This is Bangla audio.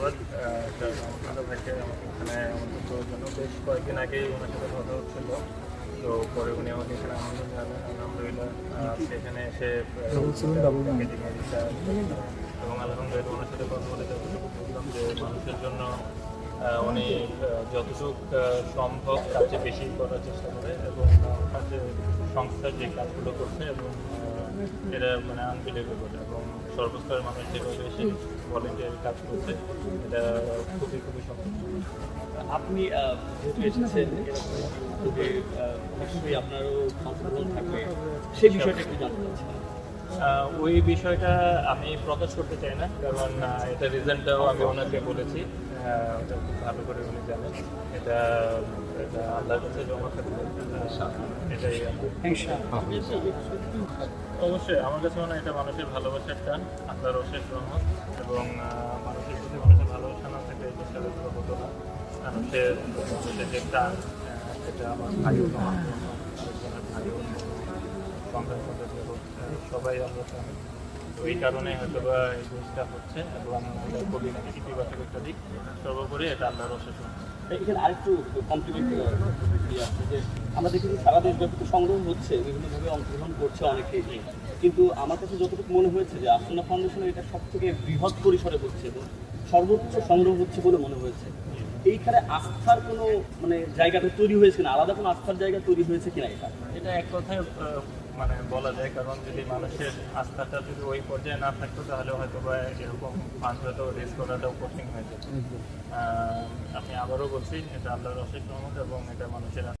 ধন্যবাদ আমাদের ভাইকে এখানে আমন্ত্রণ জন্য। বেশ কয়েকদিন আগেই ওনার সাথে কথা হচ্ছিল। তো পরে উনি আমাকে এখানে আমন্ত্রণ জানালেন। আলহামদুলিল্লাহ সেখানে এসে এবং আলহামদুলিল্লাহ ওনার সাথে কথা বলে বুঝলাম যে মানুষের জন্য উনি যতটুকু সম্ভব চেয়ে বেশি করার চেষ্টা করে এবং আহ, সংস্থার যে কাজগুলো করছে এবং এটা মানে আনবিলিভেবল এবং সর্বস্তরের মানুষ যেভাবে এসে ভলেন্টিয়ারি কাজ করছে এটা খুবই খুবই সম্ভব আপনি যেহেতু এসেছেন খুবই নিশ্চয়ই আপনারও অংশগ্রহণ থাকবে। সেই বিষয়টা একটু জানতে চাচ্ছিলাম ওই বিষয়টা আমি প্রকাশ করতে চাই না কারণ এটা রিজেন্টটাও আমি ওনাকে বলেছি। ওটা খুব ভালো করে উনি জানেন এটা এটা আল্লাহর কাছে জমা থাকবে এটাই অবশ্যই আমার কাছে মনে হয় এটা মানুষের ভালোবাসার টান আল্লাহর অশেষ রহমত এবং মানুষের প্রতি মানুষের ভালোবাসা না থাকলে এই চেষ্টা হতো না। মানুষের যে টান সেটা আমার হোক, আহ, সবাই আমরা এই কারণে হয়তো বা এই জিনিসটা হচ্ছে এবং এটা খুবই ইতিবাচক একটা দিক। সর্বোপরি এটা আল্লাহর অশেষ এখানে আরেকটু কমপ্লিমেন্ট ইয়ে আছে যে আমরা দেখি যে সারা দেশব্যাপী তো সংগ্রহ হচ্ছে বিভিন্নভাবে অংশগ্রহণ করছে অনেকেই। কিন্তু আমার কাছে যতটুকু মনে হয়েছে যে আসনা এটা সব থেকে বৃহৎ পরিসরে হচ্ছে এবং সর্বোচ্চ সংগ্রহ হচ্ছে বলে মনে হয়েছে। এইখানে আস্থার কোনো মানে জায়গাটা তৈরি হয়েছে কিনা আলাদা কোনো আস্থার জায়গা তৈরি হয়েছে কিনা এটা? এটা এক কথায় মানে বলা যায় কারণ যদি মানুষের আস্থাটা যদি ওই পর্যায়ে না থাকতো তাহলে হয়তো বা এরকম ফান্ড হয়তো রেস করাটাও কঠিন হয়ে যেত। আমি আবারও বলছি এটা আল্লাহর অশেষ রহমত এবং এটা মানুষের